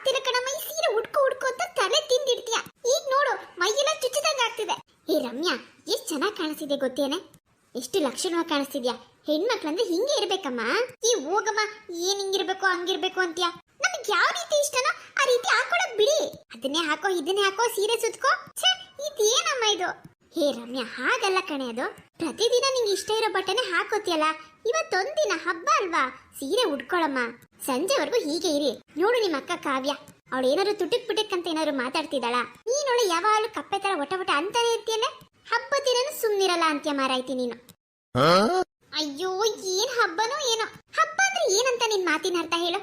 ಆಗ್ತಿಲ್ಲ ಕಣಮ್ಮ ಈ ಸೀರೆ ಉಡ್ಕೊ ಉಡ್ಕೊ ಅಂತ ತಲೆ ತಿಂದಿಡ್ತೀಯ. ಈಗ ನೋಡು, ಮೈಯೆಲ್ಲ ಚುಚ್ಚಿದಂಗ ಆಗ್ತಿದೆ. ಏ, ರಮ್ಯಾ, ಎಷ್ಟು ಚೆನ್ನಾಗಿ ಕಾಣಿಸ್ತಿದೆ ಗೊತ್ತೇನೆ? ಎಷ್ಟು ಲಕ್ಷಣವಾಗಿ ಕಾಣಿಸ್ತಿದ್ಯಾ? ಹೆಣ್ಮಕ್ಳಂದ್ರೆ ಹಿಂಗೆ ಇರ್ಬೇಕಮ್ಮ. ಈ ಹೋಗಮ್ಮ, ಏನ್ ಹಿಂಗಿರ್ಬೇಕು, ಹಂಗಿರ್ಬೇಕು ಅಂತೀಯ? ನಮ್ಗೆ ಯಾವ ರೀತಿ ಇಷ್ಟನೋ ಆ ರೀತಿ ಹಾಕೊಳಕ್ ಬಿಡಿ. ಅದನ್ನೇ ಹಾಕೋ, ಇದನ್ನೇ ಹಾಕೋ, ಸೀರೆ ಸುತ್ಕೋ. ಛೇ, ಇದೇನಮ್ಮ ಇದು? ಹೇ ರಮ್ಯಾ, ಹಾಗಲ್ಲ ಕಣೆ ಅದು. ಪ್ರತಿದಿನ ನಿಂಗೆ ಇಷ್ಟ ಇರೋ ಬಟ್ಟೆನೆ ಹಾಕೋತಿಯಲ್ಲ? ಇವತ್ತೊಂದಿನ ಹಬ್ಬ ಅಲ್ವಾ? ಸೀರೆ ಉಡ್ಕೊಳಮ್ಮ ಸಂಜೆವರೆಗೂ ಹೀಗೆ ಇರಿ. ನೋಡು ನಿಮ್ಮ ಅಕ್ಕ ಕಾವ್ಯ. ಅವಳು ಏನಾದ್ರು ತುಟಿಕ್ ಪುಟಿಕ್ ಅಂತ ಏನಾದ್ರು ಮಾತಾಡ್ತಿದ್ದಾಳ. ನೀನೊಳೆ ಯಾವಾಗಲೂ ಕಪ್ಪೆ ತರ ಒಟ ಒಟ ಅಂತಾನೆ ಇರ್ತೀಯಲ್ಲ? ಹಬ್ಬ ದಿನ ಸುಮ್ನಿರಲ್ಲ ಅಂತ ಮಾರಾಯ್ತಿ ನೀನು. ಅಯ್ಯೋ ಏನ್ ಹಬ್ಬನೋ ಏನೋ. ಹಬ್ಬ ಅಂದ್ರೆ ಏನಂತ ನಿನ್ ಮಾತಿನ ಅರ್ಥ ಹೇಳು?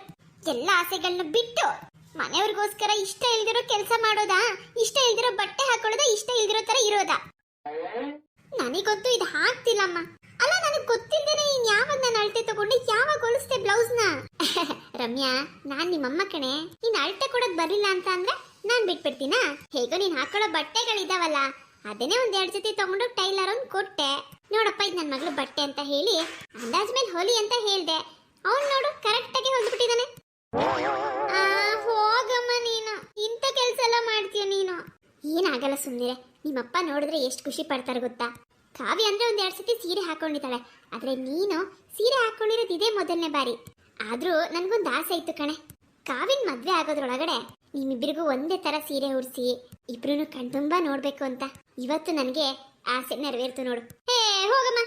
ಎಲ್ಲ ಆಸೆಗಳನ್ನ ಬಿಟ್ಟು ಮನೆಯವ್ರಿಗೋಸ್ಕರ ಇಷ್ಟ ಇಲ್ದಿರೋ ಕೆಲಸ ಮಾಡೋದಾ? ಇಷ್ಟ ಇಲ್ದಿರೋ ಬಟ್ಟೆ ಹಾಕೊಳ್ಳೋದಾ? ಇಷ್ಟ ಇಲ್ದಿರೋ ತರ ಇರೋದಾ? ನನಗಂತೂ ಇದು ಹಾಕ್ತಿಲ್ಲಮ್ಮ. ಅಲ್ಲ ನನಗೆ ಗೊತ್ತಿದ್ದೇನೆ ಇನ್ ಯಾವಾಗ ನಾನು ಅಳತೆ ತಗೊಂಡು ಯಾವಾಗ ಹೊಲಿಸ್ತೆ ಬ್ಲೌಸ್ನ? ರಮ್ಯಾ ನಾನ್ ನಿಮ್ಮಮ್ಮ ಕಣೆ. ನೀನ್ ಅಳತೆ ಕೊಡೋದ್ ಬರಲಿಲ್ಲ ಅಂತ ಅಂದ್ರೆ ನಾನ್ ಬಿಟ್ಬಿಡ್ತೀನಾ? ಹೇಗೋ ನೀನ್ ಹಾಕೊಳ್ಳೋ ಬಟ್ಟೆಗಳಿದಾವಲ್ಲ ಅದನ್ನೇ ಒಂದ್ ಎರಡ್ ಜೊತೆ ತಗೊಂಡು ಟೈಲರ್ ಒಂದ್ ಕೊಟ್ಟೆ. ನೋಡಪ್ಪ ಇದು ನನ್ ಮಗಳು ಬಟ್ಟೆ ಅಂತ ಹೇಳಿ ಅಂದಾಜ್ ಮೇಲೆ ಹೊಲಿ ಅಂತ ಹೇಳ್ದೆ. ಅವ್ನ್ ನೋಡು ಕರೆಕ್ಟ್ ಆಗಿ ಆ, ಹೋಗಮ್ಮ ನೀನು. ಇಂಥ ಕೆಲ್ಸ ಎಲ್ಲ ಮಾಡ್ತೀಯ ನೀನು. ಏನಾಗಲ್ಲ ಸುಮ್ಮನೆ ನಿಮ್ಮಪ್ಪ ನೋಡಿದ್ರೆ ಎಷ್ಟು ಖುಷಿ ಪಡ್ತಾರೆ ಗೊತ್ತಾ? ಕಾವ್ಯ ಅಂದ್ರೆ ಒಂದ್ ಎರಡ್ ಸತಿ ಸೀರೆ ಹಾಕೊಂಡಿದ್ದಾಳೆ. ಆದ್ರೆ ನೀನು ಸೀರೆ ಹಾಕೊಂಡಿರೋದು ಇದೇ ಮೊದಲನೇ ಬಾರಿ. ಆದ್ರೂ ನನ್ಗೊಂದು ಆಸೆ ಇತ್ತು ಕಣೆ. ಕಾವಿನ ಮದ್ವೆ ಆಗೋದ್ರೊಳಗಡೆ ನಿಮ್ಮಿಬ್ಬರಿಗೂ ಒಂದೇ ತರ ಸೀರೆ ಉಡ್ಸಿ ಇಬ್ರು ಕಣ್ತುಂಬಾ ನೋಡ್ಬೇಕು ಅಂತ. ಇವತ್ತು ನನಗೆ ಆಸೆ ನೆರವೇರ್ತು ನೋಡು. ಹೇ ಹೋಗಮ್ಮ.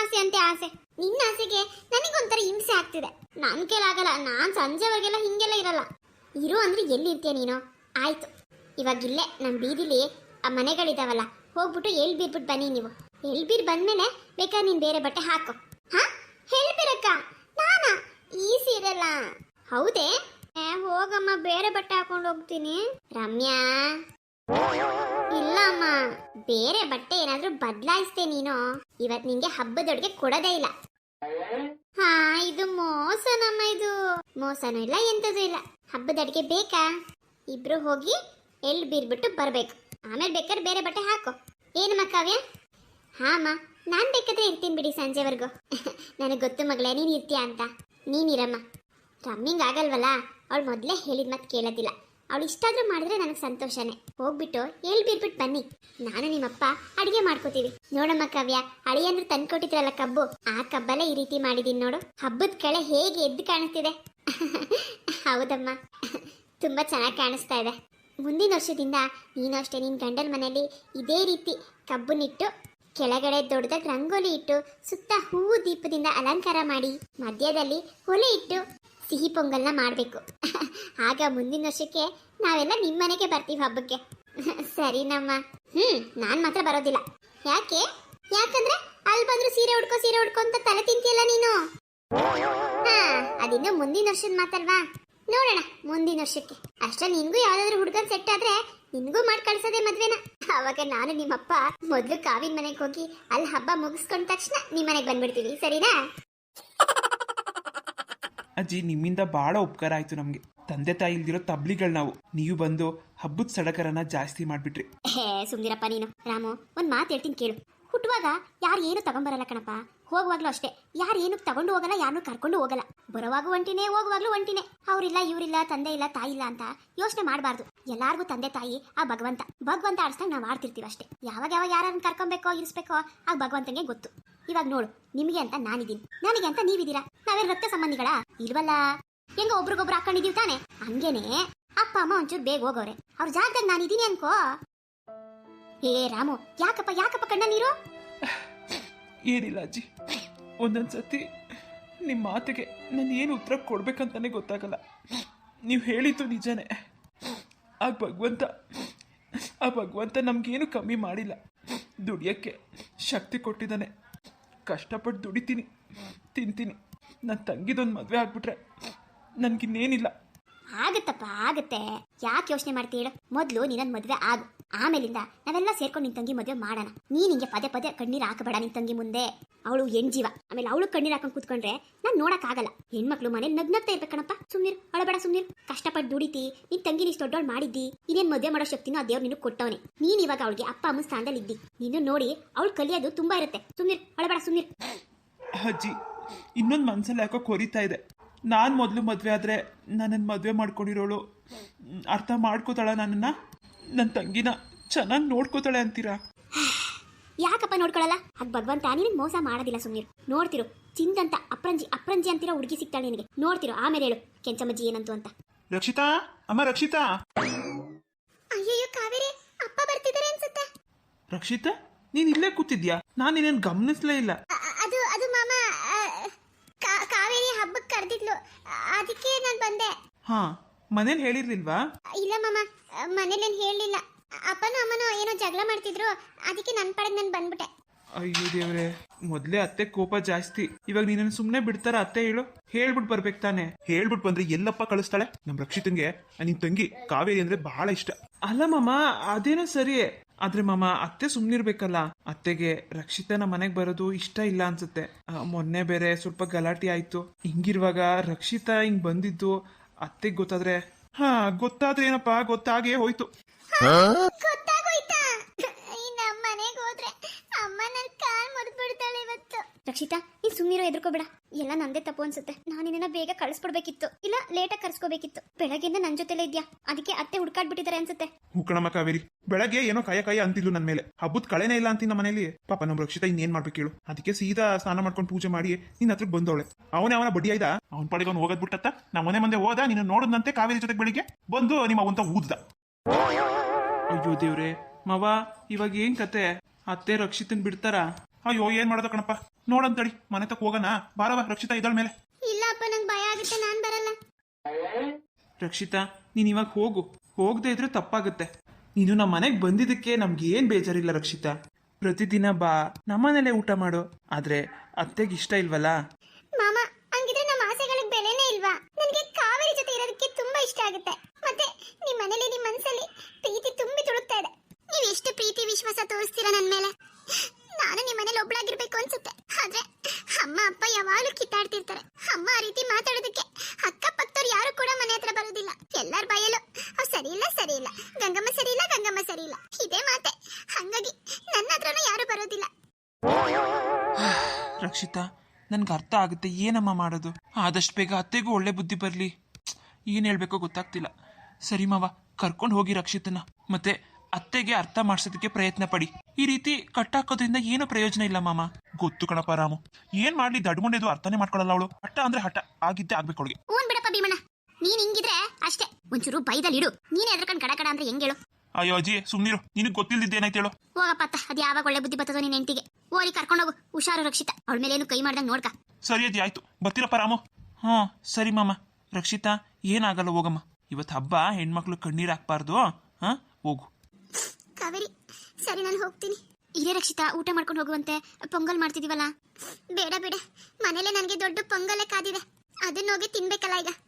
ಆಸೆ ಅಂತೆ ಆಸೆ. ನಿನ್ನ ಆಸೆಗೆ ನನಗೊಂಥರ ಹಿಂಸೆ ಆಗ್ತಿದೆ. ನನ್ ಕೇಳಾಗಲ್ಲ ನಾನ್ ಸಂಜೆವರೆಗೆಲ್ಲ ಹಿಂಗೆಲ್ಲ ಇರಲ್ಲ. ಇರು ಅಂದ್ರೆ ಎಲ್ಲಿ ಇರ್ತೀಯ ನೀನು? ಆಯ್ತು. ಇವಾಗಿಲ್ಲೇ ನಮ್ ಬೀದಿಲಿ ಆ ಮನೆಗಳಿದಾವಲ್ಲ, ಹೋಗ್ಬಿಟ್ಟು ಎಲ್ಲಿ ಬೀರ್ಬಿಟ್ಟು ಬನ್ನಿ ನೀವು. ಎಳ್ಬೀರ್ ಬಂದ್ಮೇಲೆ ಬೇಕಾ ನೀನ್ ಬೇರೆ ಬಟ್ಟೆ ಹಾಕು. ಹಾ? ಹೇಳ್ಬಿರಕ್ಕ ನಾನ? ಈ ಸೀರೆಲ್ಲ ಹೌದೇ? ಹೋಗಮ್ಮ, ಬೇರೆ ಬಟ್ಟೆ ಹಾಕೊಂಡು ಹೋಗ್ತೀನಿ. ರಮ್ಯಾ? ಇಲ್ಲ ಅಮ್ಮ ಬೇರೆ ಬಟ್ಟೆ ಏನಾದ್ರೂ ಬದಲಾಯಿಸ್ತೆ ನೀನು. ಇವತ್ ನಿಂಗೆ ಹಬ್ಬದೊಳಗೆ ಕೊಡೋದೇ ಇಲ್ಲ. ಹಾ, ಇದು ಮೋಸನಮ್ಮ ಇದು. ಮೋಸನೂ ಇಲ್ಲ, ಎಂತದೂ ಇಲ್ಲ. ಹಬ್ಬದ ಅಡಿಗೆ ಬೇಕಾ? ಇಬ್ರು ಹೋಗಿ ಎಲ್ಲಿ ಬೀರ್ಬಿಟ್ಟು ಬರ್ಬೇಕು. ಆಮೇಲೆ ಬೇಕಾದ್ರೆ ಬೇರೆ ಬಟ್ಟೆ ಹಾಕೋ. ಏನಮ್ಮ ಕಾವ್ಯ ಹಾ ನಾನು ಬೇಕಾದ್ರೆ ಇರ್ತೀನಿ ಬಿಡಿ ಸಂಜೆವರೆಗೂ. ನನಗೆ ಗೊತ್ತು ಮಗಳೇ, ನೀನು ಇರ್ತೀಯ ಅಂತ. ನೀನಿರಮ್ಮ ರಮ್ಮಿಂಗ್ ಆಗಲ್ವಲ್ಲ? ಅವಳು ಮೊದಲೇ ಹೇಳಿದ ಮತ್ತೆ ಕೇಳೋದಿಲ್ಲ. ಅವಳು ಇಷ್ಟಾದ್ರೂ ಮಾಡಿದ್ರೆ ನನಗೆ ಸಂತೋಷನೇ. ಹೋಗ್ಬಿಟ್ಟು ಎಲ್ಲಿ ಬಿಟ್ಬಿಟ್ಟು ಬನ್ನಿ. ನಾನು ನಿಮ್ಮಪ್ಪ, ಅಡಿಗೆ ಮಾಡ್ಕೋತೀವಿ. ನೋಡಮ್ಮ ಕವ್ಯ ಅಳಿಯಂದ್ರೆ ತಂದ್ಕೊಟ್ಟಿದ್ರಲ್ಲ ಕಬ್ಬು? ಆ ಕಬ್ಬಲ್ಲೇ ಈ ರೀತಿ ಮಾಡಿದೀನಿ ನೋಡು. ಹಬ್ಬದ ಕಳೆ ಹೇಗೆ ಎದ್ದು ಕಾಣಿಸ್ತಿದೆ. ಹೌದಮ್ಮ. ತುಂಬಾ ಚೆನ್ನಾಗಿ ಕಾಣಿಸ್ತಾ ಇದೆ. ಮುಂದಿನ ವರ್ಷದಿಂದ ನೀನು ಅಷ್ಟೇ ನಿನ್ನ ಗಂಡನ ಮನೆಯಲ್ಲಿ ಇದೇ ರೀತಿ ಕಬ್ಬುನಿಟ್ಟು ಕೆಳಗಡೆ ದೊಡ್ಡದಾಗಿ ರಂಗೋಲಿ ಇಟ್ಟು ಸುತ್ತ ಹೂವು ದೀಪದಿಂದ ಅಲಂಕಾರ ಮಾಡಿ ಮಧ್ಯದಲ್ಲಿ ಹೊಲೆ ಇಟ್ಟು ಸಿಹಿ ಪೊಂಗಲ್ನ ಮಾಡಬೇಕು. ಆಗ ಮುಂದಿನ ವರ್ಷಕ್ಕೆ ನಾವೆಲ್ಲ ನಿಮ್ಮ ಮನೆಗೆ ಬರ್ತೀವಿ ಹಬ್ಬಕ್ಕೆ. ಸರಿನಮ್ಮ ಹ್ಮ್, ನಾನು ಮಾತ್ರ ಬರೋದಿಲ್ಲ. ಯಾಕೆ? ಯಾಕಂದ್ರೆ ಅಲ್ಲಿ ಬಂದ್ರು ಸೀರೆ ಉಡ್ಕೋ ಸೀರೆ ಉಡ್ಕೋ ಅಂತ ತಲೆ ತಿಂತಿಯಲ್ಲ ನೀನು? ಹಾ, ಅದಿನ್ನು ಮುಂದಿನ ವರ್ಷದ ಮಾತಲ್ವಾ? ನೋಡೋಣ ಮುಂದಿನ ವರ್ಷಕ್ಕೆ. ಅಷ್ಟೇ ನಿನ್ಗೂ ಯಾವ್ದಾದ್ರು ಹುಡುಗನ್ ಸೆಟ್ ಆದ್ರೆ ನಿನ್ಗೂ ಮಾಡಿ ಕಳ್ಸೋದೆ ಮದ್ವೆನ? ಅವಾಗ ನಾನು ನಿಮ್ಮಪ್ಪ ಮೊದ್ಲು ಕಾವಿನ ಮನೆಗೆ ಹೋಗಿ ಅಲ್ಲಿ ಹಬ್ಬ ಮುಗಿಸ್ಕೊಂಡ ತಕ್ಷಣ ನಿಮ್ ಮನೆಗೆ ಬಂದ್ಬಿಡ್ತೀವಿ ಸರಿನಾ? ಅಜ್ಜಿ ನಿಮ್ಮಿಂದ ಬಹಳ ಉಪಕಾರ ಆಯ್ತು ನಮ್ಗೆ. ತಂದೆ ತಾಯಿ ಇಲ್ದಿರೋ ತಬ್ಲಿಗಳು ನಾವು. ನೀವು ಬಂದು ಹಬ್ಬದ ಸಡಕರನ್ನ ಜಾಸ್ತಿ ಮಾಡ್ಬಿಟ್ರಿ. ಹೇ ಸುಂದಿರಪ್ಪ ನೀನು. ರಾಮು ಒಂದ್ ಮಾತು ಹೇಳ್ತೀನಿ ಕೇಳು. ಹುಟ್ಟುವಾಗ ಯಾರು ಏನು ತಗೊಂಬರಲ್ಲ ಕಣಪ್ಪ? ಹೋಗುವಾಗ್ಲೂ ಅಷ್ಟೇ. ಯಾರು ಏನು ತಗೊಂಡು ಹೋಗಲ್ಲ ಯಾರನ್ನೂ ಕರ್ಕೊಂಡು ಹೋಗಲ್ಲ. ಬರುವಾಗ ಒಂಟಿನೇ, ಹೋಗುವಾಗ್ಲೂ ಒಂಟಿನೇ. ಅವರಿಲ್ಲ, ಇವರಿಲ್ಲ, ತಂದೆ ಇಲ್ಲ, ತಾಯಿ ಇಲ್ಲ ಅಂತ ಯೋಚನೆ ಮಾಡಬಾರ್ದು. ಎಲ್ಲಾರ್ಗೂ ತಂದೆ, ತಾಯಿ, ಆ ಭಗವಂತ. ಭಗವಂತ ಆಡಿಸ್ದಂಗೆ ನಾವು ಆಡ್ತಿರ್ತೀವಿ ಅಷ್ಟೇ. ಯಾವಾಗ ಯಾವಾಗ ಯಾರನ್ನ ಕರ್ಕೊಬೇಕೋ, ಇರಿಸ್ಬೇಕೋ, ಆ ಭಗವಂತಂಗೆ ಗೊತ್ತು. ಇವಾಗ ನೋಡು, ನಿಮಗೆ ಅಂತ ನಾನಿದ್ದೀನಿ ನನಗೆ ಅಂತ ನೀವಿದ್ದೀರಾ? ನಾವೇ ರಕ್ತ ಸಂಬಂಧಿಗಳ? ಇಲ್ವಲ್ಲ? ಹೆಂಗ ಒಬ್ರಿಗೊಬ್ರು ಹಾಕೊಂಡಿದೀವಿ ತಾನೆ? ಹಂಗೇನೆ. ಅಪ್ಪ, ಅಮ್ಮ ಒಂಚೂರು ಬೇಗ ಹೋಗೋರೆ. ಅವ್ರ ಜಾಗದಾಗ ನಾನಿದ್ದೀನಿ ಅನ್ಕೋ. ಏ, ರಾಮು, ಯಾಕಪ್ಪ ಯಾಕಪ್ಪ ಕಣ್ಣ ನೀರು? ಏನಿಲ್ಲ ಅಜ್ಜಿ. ಒಂದೊಂದು ಸತಿ ನಿಮ್ಮ ಮಾತಿಗೆ ನಾನು ಏನು ಉತ್ತರ ಕೊಡ್ಬೇಕಂತಾನೆ ಗೊತ್ತಾಗಲ್ಲ. ನೀವು ಹೇಳಿದ್ದು ನಿಜನೇ. ಆ ಭಗವಂತ ಆ ಭಗವಂತ ನಮಗೇನು ಕಮ್ಮಿ ಮಾಡಿಲ್ಲ. ದುಡಿಯೋಕ್ಕೆ ಶಕ್ತಿ ಕೊಟ್ಟಿದ್ದಾನೆ. ಕಷ್ಟಪಟ್ಟು ದುಡಿತೀನಿ, ತಿಂತೀನಿ. ನನ್ನ ತಂಗಿದೊಂದು ಮದುವೆ ಆಗ್ಬಿಟ್ರೆ ನನಗಿನ್ನೇನಿಲ್ಲ. ಆಗತ್ತಪ್ಪ, ಆಗತ್ತೆ. ಯಾಕೆ ಯೋಚನೆ ಮಾಡ್ತೀ ಹೇಳು. ಮೊದ್ಲು ನಿನ್ನ ಮದುವೆ ಆಗು, ಆಮೇಲಿಂದ ನಾವೆಲ್ಲ ಸೇರ್ಕೊಂಡು ನಿನ್ ತಂಗಿ ಮದ್ವೆ ಮಾಡೋಣ. ನೀನ್ ಹಿಂಗೆ ಪದೇ ಪದೇ ಕಣ್ಣೀರ್ ಹಾಕಬೇಡ ನಿನ್ ತಂಗಿ ಮುಂದೆ. ಅವಳು ಹೆಣ್ಜೀವ ಆಮೇಲೆ ಅವಳು ಕಣ್ಣೀರ್ ಹಾಕೊಂಡ್ ಕೂತ್ಕೊಂಡ್ರೆ ನಾನ್ ನೋಡಕ್ ಆಗಲ್ಲ ಹೆಣ್ಮಕ್ಳು ಮನೇಲಿ ನಗ್ನಗ್ತಾ ಇರ್ಬೇಕಣಪ್ಪ. ಸುಮ್ನಿರು, ಅಳಬೇಡ ಸುಮ್ನಿರು. ಕಷ್ಟಪಟ್ಟು ದುಡಿತಿ, ನಿನ್ ತಂಗಿ ನೀ ದೊಡ್ಡವಳು ಮಾಡಿದ್ದಿ. ಇನ್ನೇನ್ ಮದುವೆ ಮಾಡೋ ಶಕ್ತಿನೂ ಆ ದೇವ್ರು ನಿನಗೆ ಕೊಟ್ಟವನೆ. ನೀನ್ ಇವಾಗ ಅವಳಿಗೆ ಅಪ್ಪ ಅಮ್ಮ ಸ್ಥಾನದಲ್ಲಿ ಇದ್ದಿ. ನೀನು ನೋಡಿ ಅವಳು ಕಲಿಯೋದು ತುಂಬಾ ಇರುತ್ತೆ. ಸುಮ್ನಿರು, ಅಳಬೇಡ ಸುಮ್ನಿರು. ಅಜ್ಜಿ, ಇನ್ನೊಂದು ಮನ್ಸಲ್ಲಿ ಯಾಕೋ ಕೊರಿತಾ ಇದೆ. ನಾನು ಮೊದಲು ಮದುವೆ ಆದರೆ ನನ್ನನ್ನು ಮದುವೆ ಮಾಡ್ಕೊಂಡಿರೋಳು. ಅರ್ಥ ಮಾಡ್ಕೋತಾಳ ನನ್ನನ್ನು? ನನ್ನ ತಂಗಿನ ಚೆನ್ನಾಗಿ ನೋಡ್ಕೋತಾಳೆ ಅಂತೀರಾ? ಯಾಕಪ್ಪ ನೋಡ್ಕೊಳ್ಳಲ್ಲ ಅದ್ ಭಗವಂತ ನಿನಗೆ ಮೋಸ ಮಾಡೋದಿಲ್ಲ ಸುಮ್ಮನಿರು ನೋಡ್ತಿರು ಚಿಂದಂತ ಅಪ್ರಂಜಿ ಅಪ್ರಂಜಿ ಅಂತಿರೋ ಹುಡುಗಿ ಸಿಗ್ತಾಳೆ ನಿನಗೆ. ನೋಡ್ತಿರು ಆಮೇಲೆ ಹೇಳು ಕೆಂಚಮ್ಮಜ್ಜಿ ಏನಂತು ಅಂತ. ರಕ್ಷಿತಾ ಅಮ್ಮ ರಕ್ಷಿತಾ. ಅಯ್ಯಯ್ಯೋ ಕಾವೇರಿ ಅಪ್ಪ ಬರ್ತಿದ್ದಾರೆ ಅನ್ಸುತ್ತೆ. ರಕ್ಷಿತಾ ನೀನ್ ಇಲ್ಲೇ ಕೂತಿದ್ಯಾ? ನಾನು ನಿನ್ನ ಗಮನಿಸ್ಲೇ ಇಲ್ಲ ಅದು ಅದು ಮಾಮ ಕಾವೇರಿ ಹಬ್ಬಕ್ಕೆ ಕರೆದಿದ್ಲು ಅದಕ್ಕೆ ನಾನು ಬಂದೆ ಹಾ ಮನೇಲಿ ಹೇಳಿರ್ಲಿಲ್ವಾ? ಇಲ್ಲ ಮಾಮ ಮನೇಲೇನು ಹೇಳಲಿಲ್ಲ. ಅಪ್ಪನೂ ಅಮ್ಮನೂ ಏನೋ ಜಗಳ ಮಾಡ್ತಿದ್ರು ಅದಕ್ಕೆ ನನ್ನ ಪಾಡಿಗೆ ನಾನು ಬಂದ್ಬಿಟ್ಟೆ. ಅಯ್ಯೋ ದೇವ್ರೆ ಮೊದ್ಲೇ ಅತ್ತೆ ಕೋಪ ಜಾಸ್ತಿ. ಇವಾಗ ನೀನ್ ಸುಮ್ನೆ ಬಿಡ್ತಾರ ಅತ್ತೆ ಹೇಳು? ಹೇಳ್ಬಿಟ್ ಬರ್ಬೇಕು ತಾನೆ. ಹೇಳ್ಬಿಟ್ ಬಂದ್ರೆ ಎಲ್ಲಪ್ಪ ಕಳಿಸ್ತಾಳೆ? ನಮ್ ರಕ್ಷಿತಂಗೆ ನಿನ್ ತಂಗಿ ಕಾವೇರಿ ಅಂದ್ರೆ ಬಹಳ ಇಷ್ಟ. ಅಲ್ಲ ಮಾಮ ಅದೇನೋ ಸರಿ. ಆದ್ರೆ ಮಾಮ ಅತ್ತೆ ಸುಮ್ನಿರ್ಬೇಕಲ್ಲ. ಅತ್ತೆಗೆ ರಕ್ಷಿತನ ಮನೆಗ್ ಬರೋದು ಇಷ್ಟ ಇಲ್ಲ ಅನ್ಸುತ್ತೆ. ಆ, ಮೊನ್ನೆ ಬೇರೆ ಸ್ವಲ್ಪ ಗಲಾಟೆ ಆಯ್ತು. ಹಿಂಗಿರುವಾಗ ರಕ್ಷಿತಾ ಹಿಂಗ್ ಬಂದಿದ್ದು ಅತ್ತೆಗ್ ಗೊತ್ತಾದ್ರೆ, ಹಾ, ಗೊತ್ತಾದ್ರೆ ಏನಪ್ಪ, ಗೊತ್ತಾಗೇ ಹೋಯ್ತು. ಗೊತ್ತಾಗೋಯ್ತಾ? ನಮ್ಮ ಮನೆಗೆ ಹೋದ್ರೆ ಅಮ್ಮ ನನ್ನ ಕಾಲ್ ಮುರಿದ್ಬಿಡ್ತಾಳೆ ಇವತ್ತು. ರಕ್ಷಿತಾ ನೀ ಸುಮ್ಮನಿರೋ ಎದುರ್ಕೋಬೇಡ ಎಲ್ಲ ನಂದೇ ತಪ್ಪು ಅನ್ಸುತ್ತೆ. ನಾನು ನಿನ್ನ ಬೇಗ ಕಳಿಸ್ಬಿಡ್ಬೇಕಿತ್ತು. ಇಲ್ಲ ಲೇಟಾಗಿ ಕರ್ಸ್ಕೋಬೇಕಿತ್ತು. ಬೆಳಗ್ಗೆಯಿಂದ ನನ್ ಜೊತೆಲೇ ಇದ್ಯಾ? ಅದಕ್ಕೆ ಅತ್ತೆ ಹುಡ್ಕಾಡ್ಬಿಟ್ಟಿದ್ದಾರೆ ಅನ್ಸುತ್ತೆ. ಹುಕ್ಕಣಮ್ಮ ಕಾವೇರಿ. ಬೆಳಗ್ಗೆ ಏನೋ ಕಾಯ ಕಾಯ ಅಂತಿದ್ಲು ನನ್ ಮೇಲೆ. ಹಬ್ಬದ ಕಳೆನೇ ಇಲ್ಲ ಅಂತಿನ ಮನೇಲಿ. ಪಾಪ ನಮ್ ರಕ್ಷಿತ ಇನ್ನೇನ್ ಮಾಡ್ಬೇಕು ಕೇಳು. ಅದಕ್ಕೆ ಸೀದಾ ಸ್ನಾನ ಮಾಡ್ಕೊಂಡು ಪೂಜೆ ಮಾಡಿ ನಿನ್ನ ಹತ್ರ ಬಂದವಳೆ. ಅವನೇ ಅವನ ಬಡ್ಡಿ ಆಯ್ದ? ಅವನ ಪಡೆಗೆ ಅವ್ನು ಹೋಗದ್ ಬಿಟ್ಟತ್ತ? ನಾ ಮನೆ ಮುಂದೆ ಹೋದ ನೀನು ನೋಡಿದಂತೆ ಕಾವೇರಿ ಜೊತೆ ಬೆಳಿಗ್ಗೆ? ಬಂದು ನಿಮ್ಮ ಅವಂತ ಊದ್ದ. ಅಯ್ಯೋ ದೇವ್ರೆ ಮವ ಇವಾಗ ಏನ್ ಕತೆ? ಅತ್ತೆ ರಕ್ಷಿತನ್ ಬಿಡ್ತಾರ? ಅಯ್ಯೋ ಏನ್ ಮಾಡೋದ ಕಣಪ್ಪ? ನೋಡಂತಡಿ ಮನೆ ತಕ್ಕ ಹೋಗೋಣ ಬಾರವ ರಕ್ಷಿತಾ ಇದಳ ಮೇಲೆ. ಇಲ್ಲ ಅಪ್ಪ ನಂಗೆ ಭಯ ಆಗುತ್ತೆ ನಾನು ಬರಲ್ಲ. ರಕ್ಷಿತಾ ನೀನು ಇವಾಗ ಹೋಗು. ಹೋಗದೆ ಇದ್ರೆ ತಪ್ಪಾಗುತ್ತೆ. ನೀನು ನಮ್ಮ ಮನೆಗೆ ಬಂದಿದ್ದಕ್ಕೆ ನಮ್ಗೆ ಏನು ಬೇಜಾರಿಲ್ಲ ರಕ್ಷಿತಾ. ಪ್ರತಿದಿನ ಬಾ ನಮ್ಮನೇಲೆ ಊಟ ಮಾಡು. ಆದ್ರೆ ಅತ್ತೆಗೆ ಇಷ್ಟ ಇಲ್ವಲ್ಲ ಮಾಮ ಹಂಗಿದ್ರೆ ನಮ್ಮ ಆಸೆಗಳಿಗೆ ಬೆಲೆನೇ ಇಲ್ವಾ ನನಗೆ ಕಾವೇರಿ ಜೊತೆ ಇರೋದಕ್ಕೆ ತುಂಬಾ ಇಷ್ಟ ಆಗುತ್ತೆ ಮತ್ತೆ ನಿಮ್ಮ ಮನೇಲಿ ನಿಮ್ಮ ಮನಸ್ಸಲ್ಲಿ ಪ್ರೀತಿ ತುಂಬಿ ತುಳುಕ್ತಾ ಇದೆ ನೀವು ಎಷ್ಟು ಪ್ರೀತಿ ವಿಶ್ವಾಸ ತೋರಿಸ್ತೀರಾ ನನ್ನ ಮೇಲೆ ನಾನು ನಿಮ್ಮ ಮನೇಲಿ ಒಬ್ಳಾಗಿರ್ಬೇಕು ಅನ್ಸುತ್ತೆ ಆದ್ರೆ ಅಮ್ಮ ಅಪ್ಪ ಯಾವಾಗಲೂ ಕಿತ್ತಾಡ್ತಿರ್ತಾರೆ ಅಮ್ಮ ಆ ರೀತಿ ಮಾತಾಡೋದಕ್ಕೆ ಅಕ್ಕಪಕ್ಕದವ್ರು ಯಾರು ಕೂಡ ಮನೆ ಹತ್ರ ಬರೋದಿಲ್ಲ ಎಲ್ಲರ ಬಾಯಲ್ಲೂ ಅವ್ ಸರಿ ಇಲ್ಲ ಸರಿ ಇಲ್ಲ ಗಂಗಮ್ಮ ಸರಿ ಇಲ್ಲ ಗಂಗಮ್ಮ ಸರಿ ಇಲ್ಲ ಇದೇ ಮಾತೆ ಹಂಗಾಗಿ ನನ್ನ ಹತ್ರನೂ ಯಾರು ಬರೋದಿಲ್ಲ ರಕ್ಷಿತಾ ನನ್ಗೆ ಅರ್ಥ ಆಗುತ್ತೆ ಏನಮ್ಮ ಮಾಡೋದು. ಆದಷ್ಟು ಬೇಗ ಅತ್ತೆಗೂ ಒಳ್ಳೆ ಬುದ್ಧಿ ಬರಲಿ. ಏನು ಹೇಳಬೇಕೋ ಗೊತ್ತಾಗ್ತಿಲ್ಲ. ಸರಿ ಮಾವ ಕರ್ಕೊಂಡು ಹೋಗಿ ರಕ್ಷಿತನ. ಮತ್ತೆ ಅತ್ತೆಗೆ ಅರ್ಥ ಮಾಡಿಸೋದಕ್ಕೆ ಪ್ರಯತ್ನ ಪಡಿ. ಈ ರೀತಿ ಕಟ್ಟಾಕೋದ್ರಿಂದ ಏನು ಪ್ರಯೋಜನ ಇಲ್ಲ ಮಾಮ. ಗೊತ್ತು ಕಣಪ್ಪ ರಾಮು. ಏನ್ ಮಾಡ್ಲಿ ದಡ್ಗೊಂಡಿದ್ದು ಅರ್ಥನೇ ಮಾಡ್ಕೊಳಲ್ಲ ಅವಳು. ಹಠ ಅಂದ್ರೆ ಹಠ. ಆಗಿದ್ದೆ ಆಗ್ಬೇಕು ಅವಳಿಗೆ. ಊನ್ ಬಿಡಪ್ಪ ಭೀಮಣ್ಣ. ನೀನ್ ಹಿಂಗಿದ್ರೆ ಅಷ್ಟೇ. ಒಂಚೂರು ಬೈದಲ್ಲಿ ಇಡು. ನೀನ್ ಎದ್ರಕಂಡ್ ಕಡ ಕಡ ಅಂದ್ರೆ ಹೆಂಗೇಳು ಹೇಳು? ಅಯ್ಯೋ ಅಜ್ಜಿ ಸುಮ್ನಿರು. ನಿನಗೆ ಗೊತ್ತಿಲ್ದಿದ್ದೇನಾಯ್ತು ಹೇಳು. ಹೋಗಪ್ಪ ಅತ್ತ. ಅದ್ ಯಾವಾಗ ಒಳ್ಳೆ ಬುದ್ಧಿ ಬರ್ತದೋ ನಿನ್ ಹೆಂಡತಿಗೆ. ಓರಿ ಕರ್ಕೊಂಡೋಗು ಹುಷಾರು ರಕ್ಷಿತ. ಅವಳ ಮೇಲೆ ಏನು ಕೈ ಮಾಡ್ದಂಗೆ ನೋಡ್ಕ. ಸರಿ ಅದಿ ಆಯ್ತು. ಬರ್ತೀರಪ್ಪ ರಾಮು? ಹಾ ಸರಿ ಮಾಮ. ರಕ್ಷಿತಾ ಏನಾಗಲ್ಲ ಹೋಗಮ್ಮ. ಇವತ್ತು ಹಬ್ಬ ಹೆಣ್ಮಕ್ಳು ಕಣ್ಣೀರ್ ಹಾಕ್ಬಾರ್ದು. ಹಾ ಹೋಗು. ಕಾವೇರಿ ಸರಿ ನಾನು ಹೋಗ್ತೀನಿ. ಇದೇ ರಕ್ಷಿತ ಊಟ ಮಾಡ್ಕೊಂಡು ಹೋಗುವಂತೆ. ಪೊಂಗಲ್ ಮಾಡ್ತಿದೀವಲ್ಲ? ಬೇಡ ಬೇಡ. ಮನೇಲೆ ನನಗೆ ದೊಡ್ಡ ಪೊಂಗಲೇ ಕಾದಿದೆ ಅದನ್ನ ಹೋಗಿ ತಿನ್ಬೇಕಲ್ಲ ಈಗ.